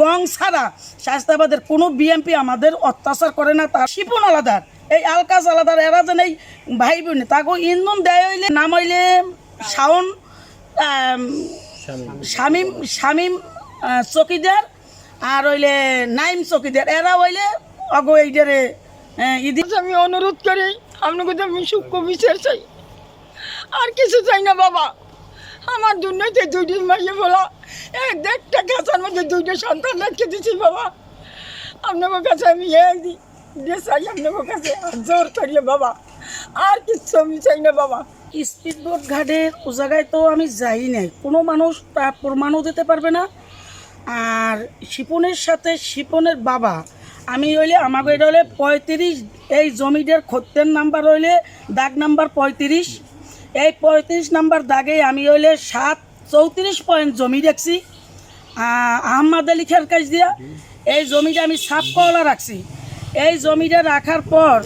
গং ছাড়া শাস্তাবাদের কোনো বিএমপি আমাদের অত্যাচার করে না তার শিপন আলাদার, এই আলকাজ আলাদার, এরা যেন এই ভাই বোন তাকে ইন্ধন দেয় হইলে, নাম হইলে শাওন শামিম শামিম চকিদার, আর হইলে নাইম চকিদার, এরা হইলে অগো এইটারে ইদি আজ আমি অনুরোধ করি, আপনাকে আমি সূক্ষ্ম বিচার চাই। আর কিছু চাই না, বাবা। আমার দুনিয়াতে যে দুইটি মাইয়ে বলা এক দেড়টা গাছের মধ্যে দুইটা সন্তান রেখে দিছি বাবা। আপনার কাছে আমি দিয়ে চাই আপনার কাছে। জোর করিয়ে বাবা। আর কিছু আমি চাই না বাবা। স্পিড বোট ঘাটের ও জায়গায় তো আমি যাই নাই। কোনো মানুষ তার প্রমাণও দিতে পারবে না। আর শিপনের সাথে শিপনের বাবা, আমি হইলে আমাকে এটা হলে পঁয়ত্রিশ, এই জমিটার খদ্দের নাম্বার হইলে দাগ নাম্বার পঁয়ত্রিশ। এই পঁয়ত্রিশ নাম্বার দাগে আমি হইলে সাত চৌত্রিশ পয়েন্ট জমি রাখছি আহ, আহম্মদ আলী খের কাছ দিয়া। এই জমিটা আমি সাফ কলা রাখছি। এই জমিটা রাখার পর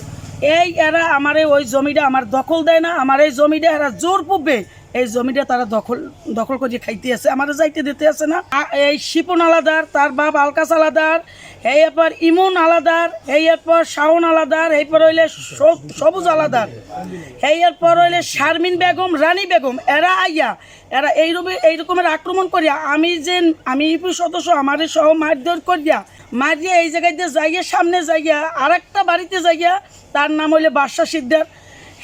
এই এরা আমার ওই জমিটা আমার দখল দেয় না আমার এই জমিটা এরা জোর পুবে এই জমিটা তারা দখল দখল করে খাইতে আছে আমার যাইতে দিতে আছে না। এই শিপন আলাদার, তার বাপ আলকাস আলাদার, এই এরপর ইমন আলাদার, এই এরপর শাওন আলাদার এরপর হইলে সব- সবুজ আলাদার। এই এরপর হইলে শারমিন বেগম, রানী বেগম, এরা আইয়া, এরা এইরকম এইরকমের আক্রমণ করিয়া, আমি যে আমি ইউপি সদস্য, আমার সহ মারধর করিয়া, মারিয়া এই জায়গায় দিয়ে যাইয়া, সামনে যাইয়া আর বাড়িতে যাইয়া, তার নাম হইলে বাদশা সিদ্ধার।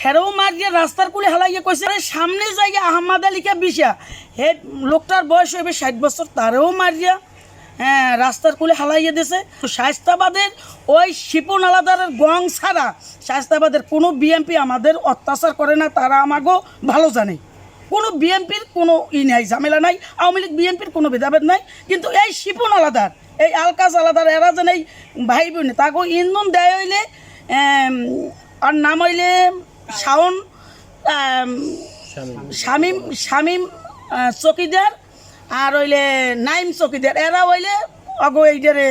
হেরাও মারিয়া রাস্তার কুলে হালাইয়া কইছে "আরে সামনে যাইয়া আহমদ আলীকে বিশা হে লোকটার বয়স হইবে ষাট বছর তারেও মারিয়া হ্যাঁ রাস্তার কুলে হালাইয়া দিছে। শায়স্তাবাদের ওই শিপন আলাদারের গং ছাড়া শায়স্তাবাদের কোনো বিএমপি আমাদের অত্যাচার করে না তারা আমাকেও ভালো জানে। কোনো বিএমপির কোনো ই নাই, ঝামেলা নাই, আওয়ামী লীগ বিএমপির কোনো ভেদাভেদ নাই। কিন্তু এই শিপন আলাদার এই আলকাজ আলাদার এরা যেন এই ভাই বোন তাকে ইন্ধন দেয় হইলে আর নাম হইলে শাওন শামিম শামিম চকিদার আর হইলে নাইম চকিদার। এরা হইলে অগো এইটারে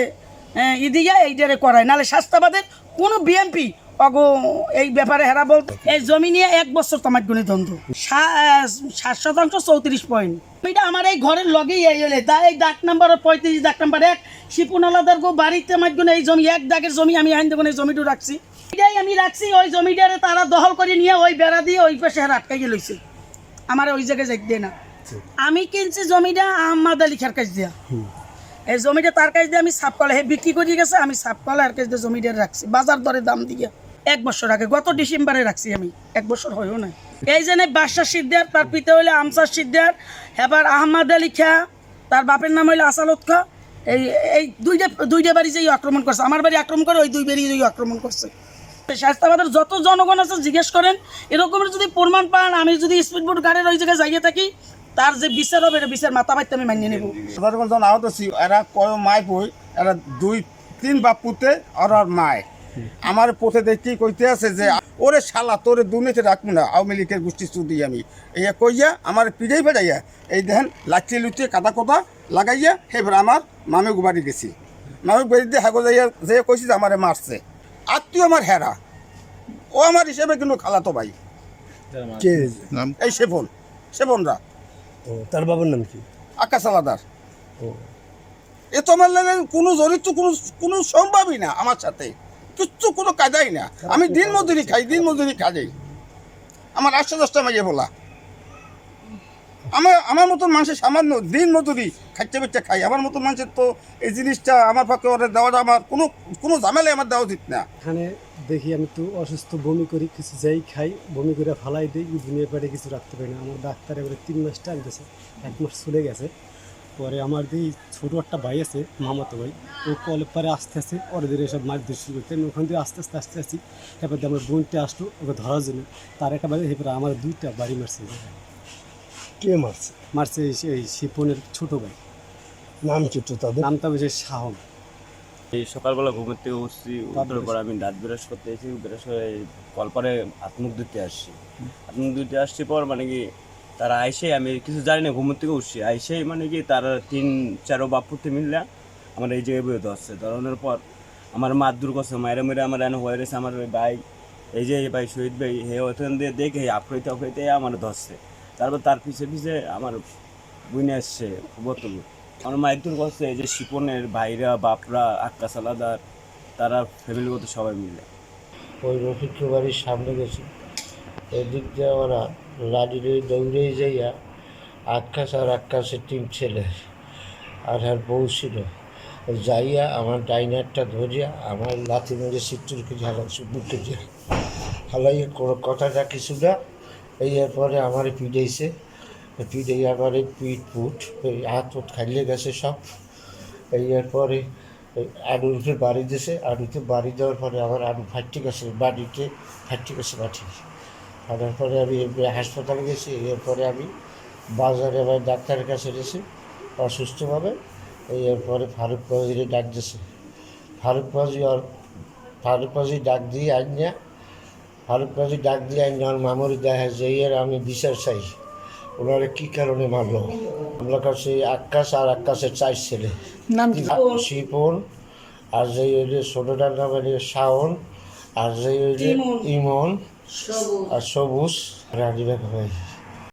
ইদিয়া এইটারে করায়। নাহলে শাস্তাবাদের কোনো বিএমপি অগো এই ব্যাপারে হেরা বলতো এই জমি নিয়ে এক বছর তোমার গুণে দ্বন্দ্ব সা- ষাট শতাংশ চৌত্রিশ পয়েন্ট। এটা আমার এই ঘরের লগেই এই হলে তা এই ডাক নাম্বার পঁয়ত্রিশ ডাক নাম্বার এক। শিপুন আলাদার গো বাড়িতে আমার গুণে এই জমি, এক দাগের জমি আমি আইন দেবো এই জমিটা রাখছি। এটাই আমি রাখছি ওই জমিটারে তারা দখল করে নিয়ে ওই বেড়া দিয়ে ওই পাশে আটকাইয়ে লইছে। আমার ওই জায়গায় যাইতে দেয় না। আমি কিনছি জমিটা আহমাদ আলী খার কাছ দিয়া এই জমিটা তার কাছ দিয়ে আমি সাপ কলা হে বিক্রি করে গেছে আমি সাপ কলা আর কাছ দিয়ে জমিটা রাখছি। বাজার দরে দাম দিয়ে। এক বছর আগে গত ডিসেম্বরে রাখছি আমি। এক বছর হয়েও না এই যে বাদশাহ সিদ্দার তার পিতা হইলে আমসার সিদ্দার এবার আহমাদ আলী খা তার বাপের নাম হইলে আসালত খা। এই এই দুইটা দুইটা বাড়ি যেই আক্রমণ করছে আমার বাড়ি আক্রমণ করে ওই দুই বাড়ি যেই আক্রমণ করছে। শাস্তাবাদের যত জনগণ আছে জিজ্ঞেস করেন, এরকমের যদি প্রমাণ পান, আমি যদি স্পিড বোট গাড়ির ওই জায়গায় যাইয়ে থাকি, তার যে বিচার হবে, এটা বিচার মাথা বাইতে আমি মানিয়ে নেব। সাধারণ যখন আহত ছিল এরা কয় মাই পই, এরা দুই, তিন বাপ পুতে আর আর মায় আমার পথে দেখি কইতে আছে যে, ওরে শালা, তোরে দুর্নীতি রাখব না, আওয়ামী লীগের গোষ্ঠী চুদি আমি। এই কইয়া, আমার পিড়াই বেড়াইয়া এই দেখেন লাচি লুচি কাদা কথা লাগাইয়া, সেইবার আমার মামে বাড়ি গেছি। মামে বাড়ি দিয়ে হাগো যাইয়া যে কইছি যে আমারে মারছে। আত্মীয় আমার হেরা। ও আমার হিসেবে কিন্তু খালাতো ভাই। কে? এই সেবন সেবনরা ও তার বাবার নাম কি? আকাশ আলাদার। ও। এ তো আমার লাগে কোনো জড়িত কোনো কোনো সম্ভবই না আমার সাথে। কিচ্ছু কোনো কাজাই না। আমি দিন মজুরি খাই দিন মজুরি কাজেই আমার আটশো দশটা মাইয়ে বলা। আমার আমার মতন মানুষের সামান্য দিন মজুরি খাইতে বেচতে খাই। আমার মতন মানুষের তো এই জিনিসটা আমার পক্ষে ওরা দেওয়াটা আমার কোনো কোনো ঝামেলাই আমার দেওয়া উচিত না। এখানে দেখি আমি তো অসুস্থ, বমি করি, কিছু যাই খাই, বমি করে ফালাই দিই দুনিয়া পেটে কিছু রাখতে পারি না। আমার ডাক্তার এবারে তিন মাস টাইম দিয়েছে এক মাস চলে গেছে। পরে আমার যে ছোটো একটা ভাই আছে, মামাতো ভাই, ও কলের পরে আস্তে আস্তে ওদের এসব মাছ ধরে শুরু করতে আমি ওখান থেকে আস্তে আস্তে আস্তে আসি তারপর আমার বোনটা আসলো, ওকে ধরার জন্য। তার একটা বাড়ি, এরপরে আমার দুইটা বাড়ি মারছে। কে মারছে? মারছে এই শিপনের ছোটো ভাই। নাম কি তো তাদের? নামটা হচ্ছে শাহন এই সকালবেলা ঘুমের থেকে উঠছি উঠার পর আমি দাঁত ব্রাশ করতে এসেছি ব্রাশ করে কলপারে হাত মুখ ধুতে আসছি। হাত মুখ ধুতে আসছি পর মানে কি তারা আইসে আমি কিছু জানি না ঘুমের থেকে উঠছি। আইসেই মানে কি তারা তিন চারো বাপুতে মিললে আমার এই জায়গায় বয়ে ধরছে। ধরানোর পর আমার মার দূর করছে মায়ের মেরে আমার এনে হয়ে রয়েছে আমার ওই ভাই। এই যে এই ভাই শহীদ ভাই হে ওখান দিয়ে দেখে আফ্রাইতে আফ্রাইতে আমার ধরছে। তারপর তার পিছে পিছে আমার বুনে আসছে বোতল আমার মাইতুর কাছে এই যে শিপনের ভাইরা, বাপরা আক্কাস আলাদার তারা ফ্যামিলিগত সবাই মিলে। ওই রফিক বাড়ির সামনে গেছি। এদিক দিয়ে ওরা লাডিরে দৌড়েই যাইয়া আকাশ আর আকাশের টিম ছেলে আর আর বউ ছিল। যাইয়া আমার ডাইনারটা ধরিয়া আমার লাথি মেরে সিটুরকে ঝালাচ্ছি বুকে দিয়ে হালাইয়ে কোনো কথাটা কিছু না। এই এরপরে আমার পিড়েছে পিড়ে আমার পিঠ পুট এই হাত পুট খাইলে গেছে সব। এই এরপরে এই আলুতে বাড়ি দিয়েছে আলুতে বাড়ি দেওয়ার পরে আমার আলু ফাটতে গেছে, বাড়িতে ফাটতে গেছে মাটি ফাটার পরে আমি হাসপাতালে গেছি এরপরে আমি বাজারে আবার ডাক্তারের কাছে গেছি, অসুস্থভাবে। এই এরপরে ফারুক পাজিরে ডাক দিয়েছে ফারুক পাজি আর ফারুক বাজি ডাক দিয়ে আইনা ফারুক বাজি ডাক দিয়ে আইনা আর মামুরি দেখা যাই আর আমি বিচার চাই ওনারা কি কারণে মারলো? আমরা কাছে আকাশ আর আকাশের চার ছেলে। নাম শিপন আর যে ওই ছোটটার নাম হইলে শাওন আর যে ওই ইমন। আর সবুজ। রানী ভাই